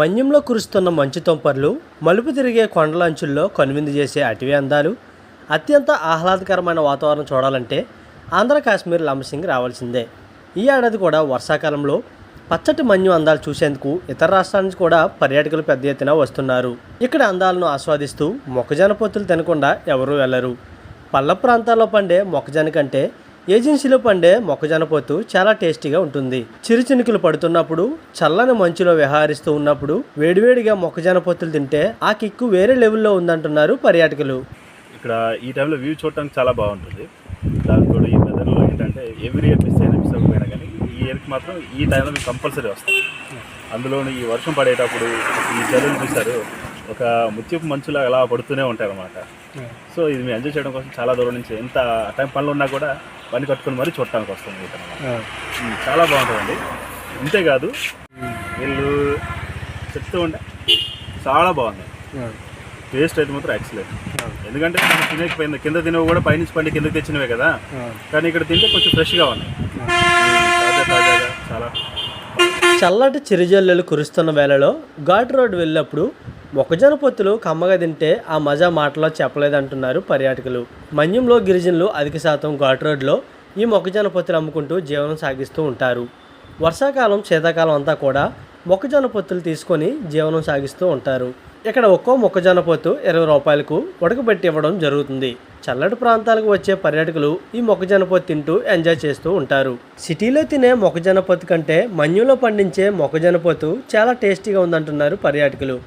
మన్యంలో కురుస్తున్న మంచు తుంపర్లు మలుపు తిరిగే కొండల అంచుల్లో కనువిందు చేసే అటవీ అందాలు అత్యంత ఆహ్లాదకరమైన వాతావరణం చూడాలంటే ఆంధ్ర కాశ్మీర్ లంబసింగ్ రావాల్సిందే. ఈ ఏడాది కూడా వర్షాకాలంలో పచ్చటి మన్యు అందాలు చూసేందుకు ఇతర రాష్ట్రాల నుంచి కూడా పర్యాటకులు పెద్ద ఎత్తున వస్తున్నారు. ఇక్కడ అందాలను ఆస్వాదిస్తూ మొక్కజొన్న పొత్తులు తినకుండా ఎవరూ వెళ్ళరు. పల్ల ప్రాంతాల్లో పండే మొక్కజొన్న కంటే ఏజెన్సీలో పండే మొక్కజొన్న పొత్తు చాలా టేస్టీగా ఉంటుంది. చిరుచినుకులు పడుతున్నప్పుడు చల్లని మంచులో విహారిస్తూ ఉన్నప్పుడు వేడివేడిగా మొక్కజొన్న పొత్తులు తింటే ఆ కిక్కు వేరే లెవెల్లో ఉందంటున్నారు పర్యాటకులు. ఇక్కడ ఈ టైంలో వ్యూ చూడటానికి చాలా బాగుంటుంది. దానికి కూడా ఈ వెదర్లో ఏంటంటే ఎవ్రీ ఇయర్ మిస్ అయినా మిస్ అవ్వకపోయినా కానీ ఈ ఇయర్కి మాత్రం ఈ టైంలో మీకు కంపల్సరీ వస్తాం అందులోని ఈ వర్షం పడేటప్పుడు ఈ జల్లులు చూస్తారు ఒక ముత్యపు మంచులా అలా పడుతూనే ఉంటాయి అన్నమాట సో ఇది మేము ఎంజాయ్ చేయడం కోసం చాలా దూరం నుంచి ఎంత టైం పనులు ఉన్నా కూడా పని కట్టుకొని మరీ చూడటానికి వస్తాం ఈ టైంలో. ఉమ్, చాలా బాగుంటుందండి. ఇంతేకాదు వీళ్ళు చెప్తూ ఉంటే చాలా బాగుంది. టేస్ట్ అయితే మాత్రం ఎక్సలెంట్ ఎందుకంటే మనం తినేకపోయింది కింద తినవి కూడా పైనుంచి పండి కిందకి తెచ్చినవే కదా. కానీ ఇక్కడ తింటే కొంచెం ఫ్రెష్గా ఉన్నాయి. చాలా. చల్లటి చిరుజల్లులు కురుస్తున్న వేళలో ఘాట్ రోడ్ వెళ్ళినప్పుడు మొక్కజొన్న పొత్తులు కమ్మగా తింటే ఆ మజా మాటలో చెప్పలేదంటున్నారు పర్యాటకులు. మన్యంలో గిరిజనులు అధిక శాతం ఘాట్ రోడ్లో ఈ మొక్కజొన్న పొత్తులు అమ్ముకుంటూ జీవనం సాగిస్తూ ఉంటారు. వర్షాకాలం శీతాకాలం అంతా కూడా మొక్కజొన్న పొత్తులు తీసుకొని జీవనం సాగిస్తూ ఉంటారు. ఇక్కడ ఒక్కో మొక్కజొన్న పొత్తు ఇరవై రూపాయలకు ఉడకబెట్టి ఇవ్వడం జరుగుతుంది. చల్లటి ప్రాంతాలకు వచ్చే పర్యాటకులు ఈ మొక్కజొన్న పొత్తు తింటూ ఎంజాయ్ చేస్తూ ఉంటారు. సిటీలో తినే మొక్కజొన్న పొత్తు కంటే మన్యులో పండించే మొక్కజొన్న పొత్తు చాలా టేస్టీగా ఉందంటున్నారు పర్యాటకులు.